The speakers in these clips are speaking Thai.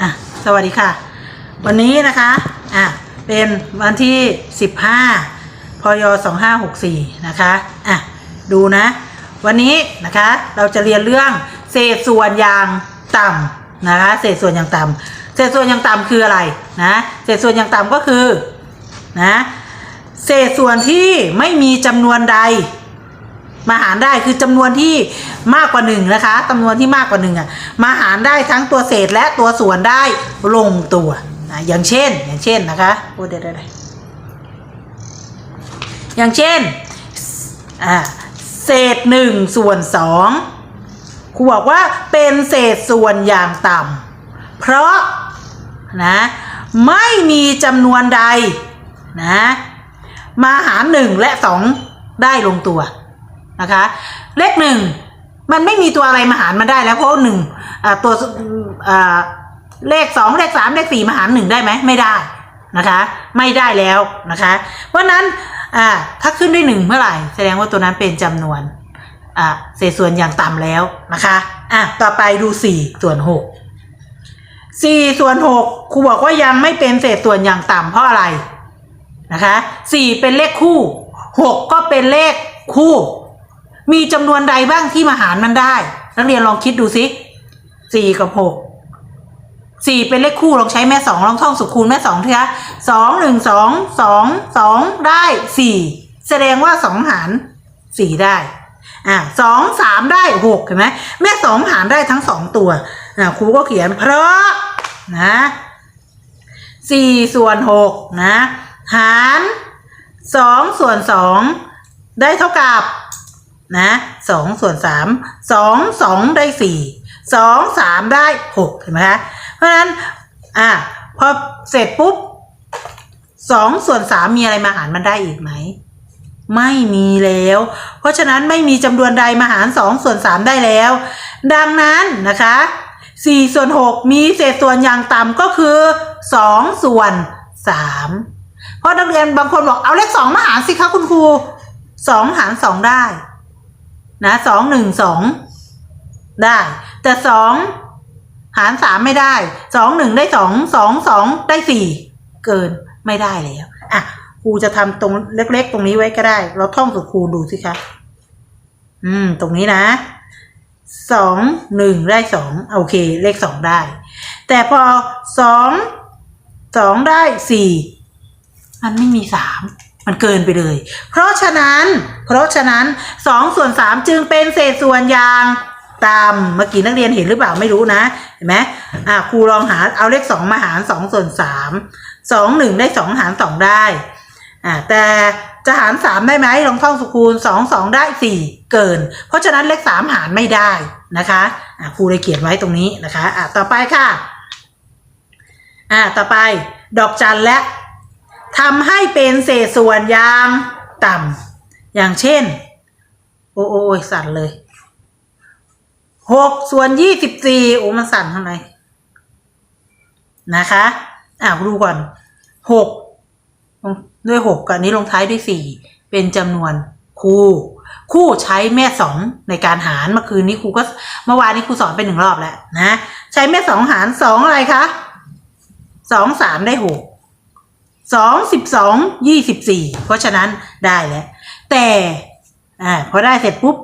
อะสวัสดีค่ะ วันนี้นะคะอะเป็นวันที่ 15พย2564นะคะอะดูนะ วันนี้นะคะเราจะเรียนเรื่องเศษส่วนอย่างต่ำนะคะเศษส่วนอย่างต่ำเศษส่วนอย่างต่ำคืออะไรนะเศษส่วนอย่างต่ำก็คือนะเศษส่วนที่ไม่มีจำนวนใด มาหารได้คือจำนวนที่มากกว่าหนึ่งนะคะจำนวนที่มากกว่าหนึ่งอะมาหารได้ทั้งตัวเศษและตัวส่วนได้ลงตัวนะอย่างเช่น อย่างเช่นนะคะโอ้เดี๋ยวเดี๋ยวเดี๋ยวอย่างเช่นอ่าเศษหนึ่งส่วนสองครูบอกว่าเป็นเศษส่วนอย่างต่ำเพราะนะไม่มีจำนวนใดนะมาหารหนึ่งและสองได้ลงตัว นะคะ เลขหนึ่งมันไม่มีตัวอะไรมาหารมันได้แล้วเพราะหนึ่งตัวเลขสองเลขสามเลขสี่มาหารหนึ่งได้ไหมไม่ได้นะคะ ไม่ได้แล้วนะคะ เพราะนั้นถ้าขึ้นด้วยหนึ่งเมื่อไหร่แสดงว่าตัวนั้นเป็นจำนวนเศษส่วนอย่างต่ำแล้วนะคะอะต่อไปดูสี่ส่วนหกสี่ส่วนหกครูบอกว่ายังไม่เป็นเศษส่วนอย่างต่ำเพราะอะไรนะคะสี่เป็นเลขคู่หกก็เป็นเลขคู่ มีจำนวนใดบ้างที่มาหารมันได้ นักเรียนลองคิดดูสิสี่กับหกสี่เป็นเลขคู่ลองใช้แม่สองลองท่องสุขคูณแม่สองเถอะสองหนึ่งสองสองสองได้สี่แสดงว่าสองหารสี่ได้อ่าสองสามได้หกเห็นไหมแม่สองหารได้ทั้งสองตัวอ่าครูก็เขียนเพราะนะสี่ส่วนหกนะ หารสองส่วนสองได้เท่ากับ นะสองส่วนสามสองสองได้สี่สองสามได้หกเห็นไหมคะเพราะฉะนั้นอะพอเสร็จปุ๊บสองส่วนสามมีอะไรมาหารมันได้อีกไหมไม่มีแล้ว เพราะฉะนั้นไม่มีจำนวนใดมาหารสองส่วนสามได้แล้ว ดังนั้นนะคะสี่ส่วนหกมีเศษส่วนอย่างต่ำก็คือสองส่วนสามเพราะนักเรียนบางคนบอกเอาเลขสองมาหารสิคะคุณครูสองหารสองได้ นะสองหนึ่งสองได้ แต่สองหารสามไม่ได้สองหนึ่งได้สองสองสองได้สี่เกินไม่ได้แล้วอะครูจะทำตรงเล็ก ๆ ตรงนี้ไว้ก็ได้ เราท่องสุครูดูสิคะอืม ตรงนี้นะสองหนึ่งได้สองโอเค เลขสองได้ แต่พอสองสองได้สี่มันไม่มีสาม มันเกินไปเลย เพราะฉะนั้น เพราะฉะนั้นสองส่วนสามจึงเป็นเศษส่วนอย่างต่ำเมื่อกี้นักเรียนเห็นหรือเปล่าไม่รู้นะเห็นไหมอะครูลองหาเอาเลขสองมาหารสองส่วนสามสองหนึ่งได้สองหารสองได้อ่าแต่จะหารสามได้ไหมลองท่องสุคูณสองสองได้สี่เกิน เพราะฉะนั้นเลขสามหารไม่ได้นะคะอะครูเลยเขียนไว้ตรงนี้นะคะอะต่อไปค่ะอ่าต่อไปดอกจันและ ทำให้เป็นเศษส่วนอย่างต่ำอย่างเช่น โอ้โอ้ยสั่นเลยหกส่วนยี่สิบสี่โอ้มันสั่นข้างในนะคะอ่าดูก่อนหกด้วยหกกับนี้ลงท้ายด้วยสี่เป็นจำนวนคู่ คู่ใช้แม่สองในการหารเมื่อคืนนี้ครูก็เมื่อวานนี้ครูสอนไปหนึ่งรอบแล้วนะ ใช้แม่สองหารสองอะไรคะสองสามได้หก สองสิบสองยี่สิบสี่เพราะฉะนั้นได้แล้วแต่อ่าพอได้เสร็จปุ๊บ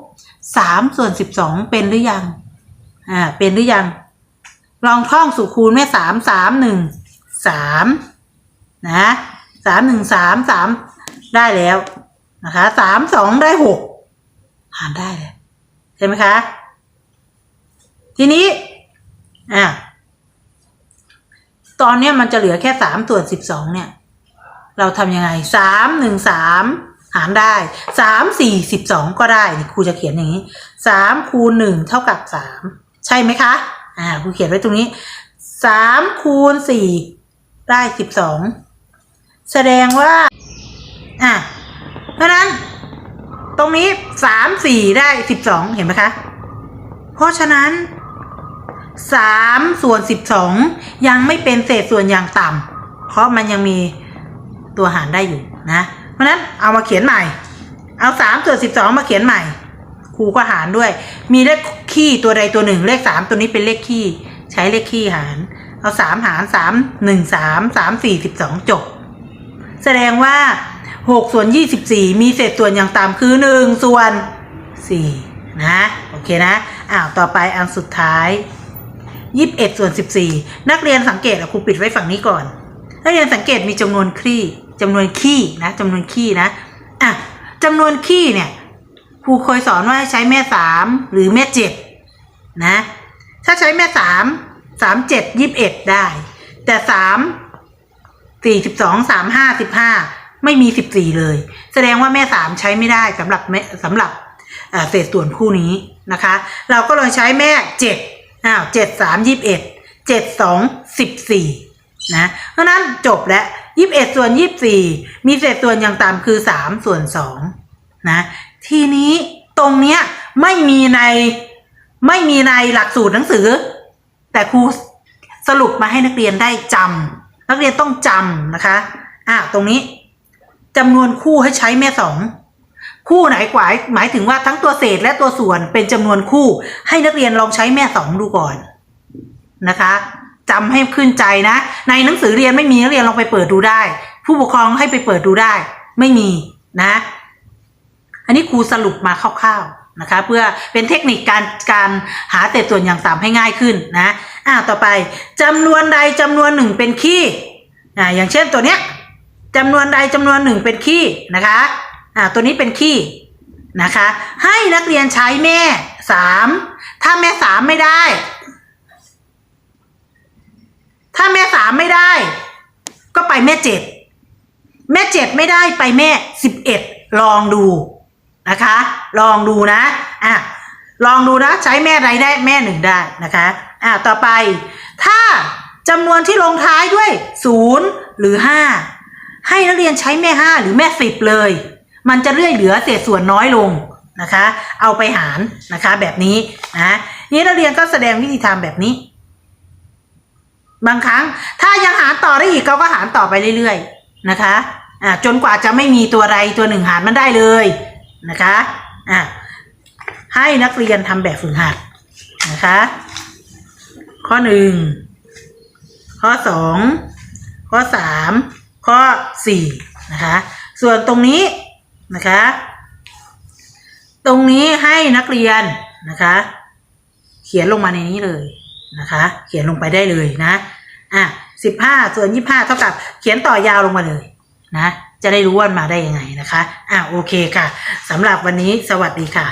สามส่วนสิบสองเป็นหรือยังอ่าเป็นหรือยัง ลองท่องสูคูณแม่สามสามหนึ่งสามนะสามหนึ่งสามสามได้แล้วนะคะสามสองได้หกหารได้เลยใช่ไหมคะ ทีนี้อ่าตอนนี้มันจะเหลือแค่สามส่วนสิบสองเนี่ย เราทำยังไงสามหนึ่งสามหารได้สามสี่สิบสองก็ได้นี่ครูจะเขียนอย่างนี้สามคูณหนึ่งเท่ากับสามใช่ไหมคะอ่าครูเขียนไว้ตรงนี้สามคูณสี่ได้สิบสองแสดงว่าอะเพราะฉะนั้นตรงนี้สามสี่ได้สิบสองเห็นไหมคะ เพราะฉะนั้นสามส่วนสิบสองยังไม่เป็นเศษส่วนอย่างต่ำเพราะมันยังมี ตัวหารได้อยู่นะ เพราะนั้นเอามาเขียนใหม่ เอาสามส่วนสิบสองมาเขียนใหม่ครูก็หารด้วย มีเลขคี่ตัวใดตัวหนึ่ง เลขสามตัวนี้เป็นเลขคี่ใช้เลขคี่หาร เอาสามหารสามหนึ่งสามสามสี่สิบสองจบ แสดงว่าหกส่วนยี่สิบสี่มีเศษส่วนอย่างต่ำคือหนึ่งส่วนสี่นะ โอเคนะอ้าวต่อไปอันสุดท้ายยี่สิบเอ็ดส่วนสิบสี่นักเรียนสังเกตอะครูปิดไว้ฝั่งนี้ก่อนนักเรียนสังเกตมีจำนวนคลี่ จำนวนขี้นะจำนวนขี้นะอะจำนวนขี้เนี่ยครูเคยสอนว่าใช้แม่สามหรือแม่เจ็ดนะถ้าใช้แม่สามสามเจ็ดยี่สิบเอ็ดได้ แต่สามสี่สิบสองสามห้าสิบห้าไม่มีสิบสี่เลย แสดงว่าแม่สามใช้ไม่ได้สำหรับแม่สำหรับเศษส่วนคู่นี้นะคะ เราก็เลยใช้แม่เจ็ดอ้าวเจ็ดสามยี่สิบเอ็ดเจ็ดสองสิบสี่นะเพราะนั้นจบแล้ว ยี่สิบเอ็ดส่วนยี่สิบสี่มีเศษส่วนอย่างต่ำคือสามส่วนสองนะทีนี้ตรงเนี้ยไม่มีในไม่มีในหลักสูตรหนังสือ แต่ครูสรุปมาให้นักเรียนได้จำนักเรียนต้องจำนะคะอะตรงนี้จำนวนคู่ให้ใช้แม่สองคู่ไหนกว่าหมายถึงว่าทั้งตัวเศษและตัวส่วนเป็นจำนวนคู่ ให้นักเรียนลองใช้แม่สองดูก่อนนะคะ จำให้ขึ้นใจนะ ในหนังสือเรียนไม่มีนักเรียนลองไปเปิดดูได้ ผู้ปกครองให้ไปเปิดดูได้ ไม่มีนะ อันนี้ครูสรุปมาคร่าวๆนะคะ เพื่อเป็นเทคนิคการการหาเศษส่วนอย่างต่ำให้ง่ายขึ้นนะอ่าวต่อไปจำนวนใดจำนวนหนึ่งเป็นขี้อ่าอย่างเช่นตัวเนี้ยจำนวนใดจำนวนหนึ่งเป็นขี้นะคะอ่าตัวนี้เป็นขี้นะคะ ให้นักเรียนใช้แม่สามถ้าแม่สามไม่ได้ ถ้าแม่สามไม่ได้ ก็ไปแม่เจ็ดแม่เจ็ดไม่ได้ไปแม่สิบเอ็ดลองดูนะคะ ลองดูนะอะลองดูนะใช้แม่ใดได้แม่หนึ่งได้นะคะอะต่อไป ถ้าจำนวนที่ลงท้ายด้วยศูนย์หรือห้าให้นักเรียนใช้แม่ห้าหรือแม่สิบเลย มันจะเลื่อยเหลือเศษส่วนน้อยลงนะคะ เอาไปหารนะคะแบบนี้นะนี่นักเรียนก็แสดงวิธีทำแบบนี้ บางครั้ง ถ้ายังหารต่อได้อีกเราก็หารต่อไปเรื่อยๆนะคะอ่าจนกว่าจะไม่มีตัวใดตัวหนึ่งหารมันได้เลยนะคะอ่าให้นักเรียนทำแบบฝึกหัดนะคะ ข้อหนึ่งข้อสองข้อสามข้อสี่นะคะ ส่วนตรงนี้นะคะ ตรงนี้ให้นักเรียนนะคะ เขียนลงมาในนี้เลยนะคะ เขียนลงไปได้เลยนะ อะสิบห้าส่วนยี่ห้าเท่ากับเขียนต่อยาวลงมาเลยนะ จะได้รู้ว่ามันมาได้ยังไงนะคะ อะโอเคค่ะสำหรับวันนี้สวัสดีค่ะ